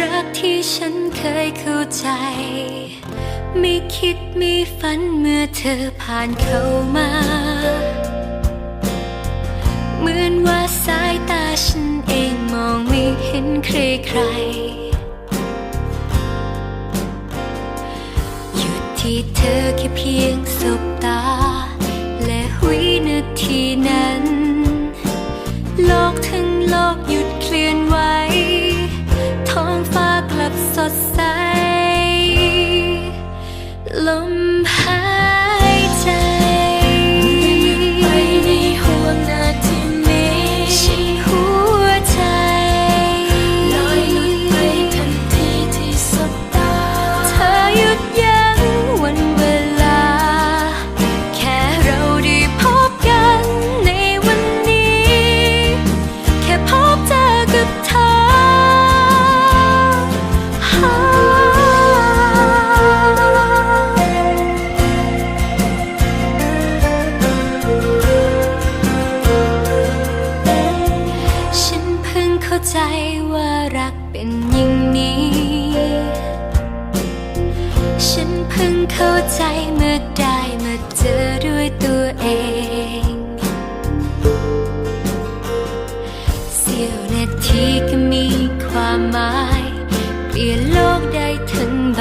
รักที่ฉันเคยเข้าใจ ไม่คิดไม่ฝันเมื่อเธอผ่านเข้ามา เหมือนว่าสายตาฉันเองมองไม่เห็นใครใครหยุดที่เธอแค่เพียงสบตา เข้าใจว่ารักเป็นอย่างนี้ ฉันเพิ่งเข้าใจเมื่อได้มาเจอด้วยตัวเอง เสี้ยวนาทีก็มีความหมาย เปลี่ยนโลกได้ทั้งใบ